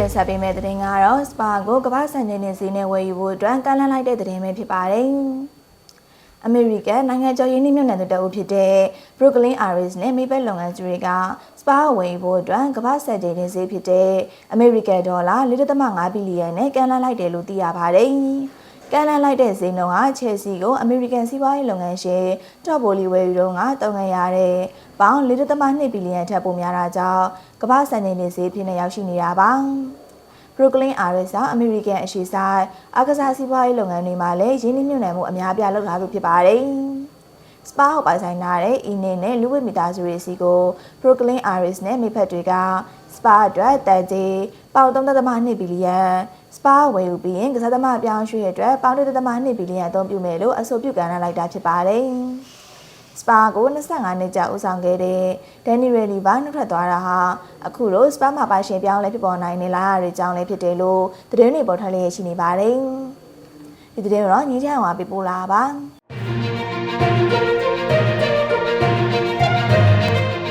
တင်ဆက်ပေးမယ့်သတင်းကတော့စပါကိုကမ္ဘာစံချိန်နဲ့ဈေးနဲ့ဝယ်ယူဖို့အတွက်ကမ်းလှမ်းလိုက်တဲ့သတင်းပဲဖြစ်ပါတယ်။အမေရိကန်နိုင်ငံကျော်ရင်းနှီးမြှုပ်နှံသူတအုပ်ဖြစ်တဲ့ Brooklyn Aris နဲ့ Maple လုပ်ငန်းစုတွေကစပါဝယ်ယူဖို့အတွက်ကမ္ဘာစံချိန်နဲ့ဈေးဖြစ်တဲ့အမေရိကန်ဒေါ်လာ4.5ဘီလီယံနဲ့ကမ်းလှမ်းလိုက်တယ်လို့သိရပါတယ်။ ကမ်းလှမ်းလိုက်တဲ့ဈေးနှုန်းဟာ Chelsea ကို American စီးပွားရေးလုပ်ငန်းရှင် Top Bolly ဝယ်ယူတော့ကတုံ့ပြန်ရတဲ့ပေါင်4.2ဘီလီယံထက်ပိုများတာကြောင့်ကမ္ဘာစံချိန်နဲ့ဈေးဖြစ်နေရောက်ရှိနေတာပါ။ Brooklyn Aris က American အရှိဆိုင်အကစားစီးပွားရေးလုပ်ငန်းတွေမှာလည်းရင်းနှီးမြှုပ်နှံမှုအများပြားလုပ်ထားသူဖြစ်ပါတယ်။ Spa ဟောက်ပိုင်ဆိုင်ထားတဲ့ e နဲ့နဲ့လူဝိမိသားစုတွေစီကို Brooklyn Aris နဲ့မိဖက်တွေက Spa အတွက်တန်ကြေး ပေါင်3.2ဘီလီယံ Spa ဝယ်ယူပြီးရင်ကစားသမားပြောင်းရွှေ့အတွက်ပေါင်1.2ဘီလီယံအသုံးပြုမယ်လို့အဆိုပြုကမ်းလှမ်းလိုက်တာဖြစ်ပါတယ်။ Spa ကို25နှစ်ကြာဦးဆောင်ခဲ့တဲ့ Danny Relly ဘာနှုတ်ထွက်သွားတာဟာအခုလို Spa မှာပိုင်ရှင်ပြောင်းလဲဖြစ်ပေါ်နိုင်နေလာရတဲ့ကြောင်းလည်းဖြစ်တယ်လို့သတင်းတွေပေါ်ထွက်လျက်ရှိနေပါတယ်။ဒီသတင်းကိုတော့ညီချမ်းအောင်ပြပို့လာပါ